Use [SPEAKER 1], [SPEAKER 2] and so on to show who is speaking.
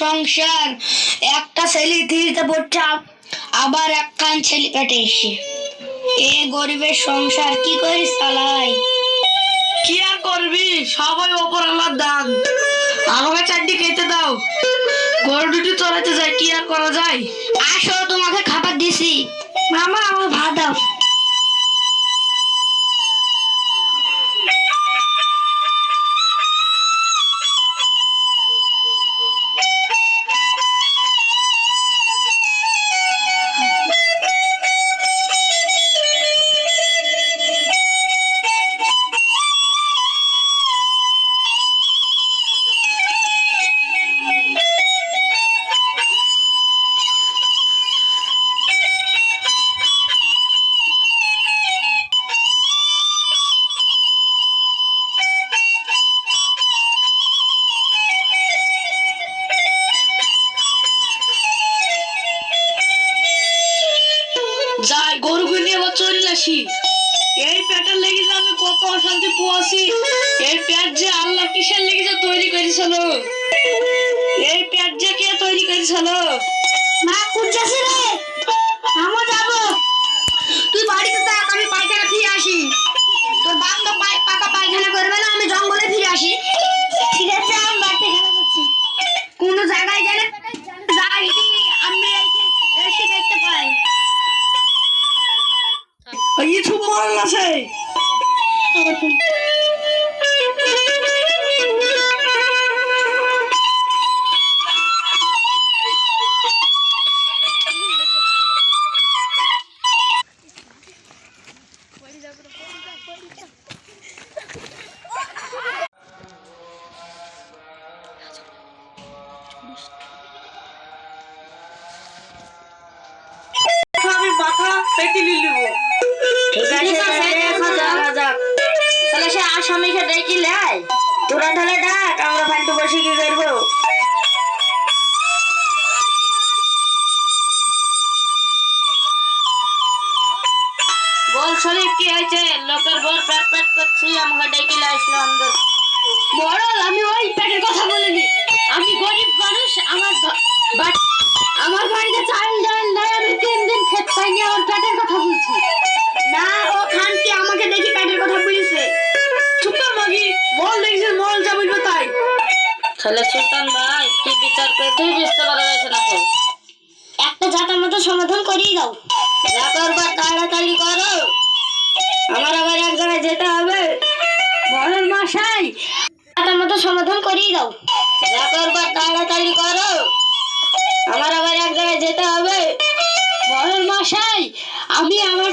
[SPEAKER 1] সংসার একটা ছেলে দিতে পড়ছে আবার একখান ছেলে পেটে এসে। এ গরিবের সংসার কি করে চালাই?
[SPEAKER 2] কি আর করবি? সবাই ওপর আল্লাহর দান। আমাকে চারটি খেতে দাও। গরু দুটি চড়াতে যায় কি আর করা যায়?
[SPEAKER 1] আসো তোমাকে খাবার দিছি। মামা আমার ভাত দাও।
[SPEAKER 2] যাই গরুগুলো নিয়ে আবার চলে আসি। এই পেটের লেগে যে আমি কত অশান্তি পোয়াছি। এই পেট যে আল্লাহ কিসের লেগে যে তৈরি করেছিল? এই পেট যে কে তৈরি করেছিল?
[SPEAKER 1] মা কুঞ্চাছি রে। আমো আমি
[SPEAKER 2] মাথা
[SPEAKER 1] ঠিক আছে তাহলে এখন যাওয়া যাক। তাহলে সে আসামিকে ডেকে লাই তোরা তাহলে ডাক আমরা ফালতু বসে কি করব।
[SPEAKER 2] বল শরীফ কি হয়েছে? লোকের বল প্যাট প্যাট করছি আমাকে ডেকে আসলো আমাদের।
[SPEAKER 1] বড় আমি ওই কথা বলিনি। আমি গরিব মানুষ আমার বাট- আমার বাড়িতে চাল ডাল নাই আমি তাহলে সুলতান ভাই কি বিচার করে তুই বুঝতে পারা যাচ্ছে না তো। একটা জাতার মতো সমাধান করিয়ে দাও। যা করবার তাড়াতাড়ি করো। আমার আবার এক জায়গায় যেতে হবে। বড় মশাই জাতার মতো সমাধান করিয়ে দাও। যা করবার তাড়াতাড়ি করো। আমার আবার এক জায়গায় যেতে হবে। বড় মশাই আমি আমার